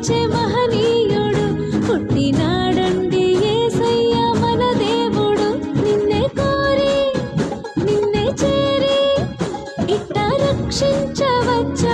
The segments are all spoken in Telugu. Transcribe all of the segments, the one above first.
పుట్టించే మహనీయుడు పుట్టినాడండి ఏసయ్య మన దేవుడు. నిన్నే కోరి నిన్నే చేరి ఇట్ట రక్షించవచ్చు?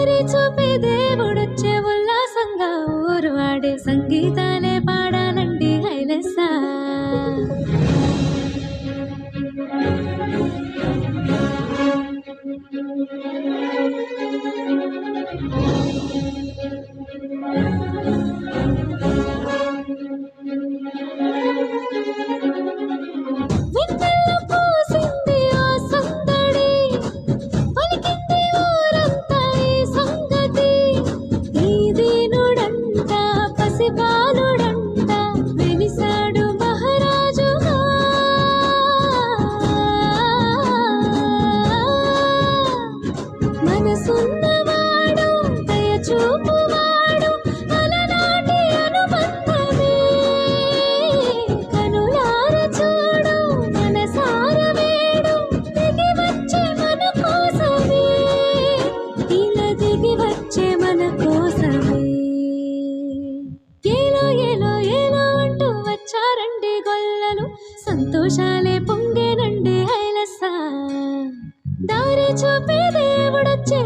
దారి చూపి దేవుడొచ్చే ఉల్లాసంగా ఊరు వాడే సంగీతాలే పాడానండి హైలెస్సా thank you से बाल గుండె నుండి ఐలస దారి చూపే దేవుడొచ్చే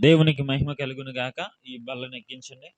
దేవునికి మహిమ కలుగును గాక. ఈ బల్లను ఎక్కించండి.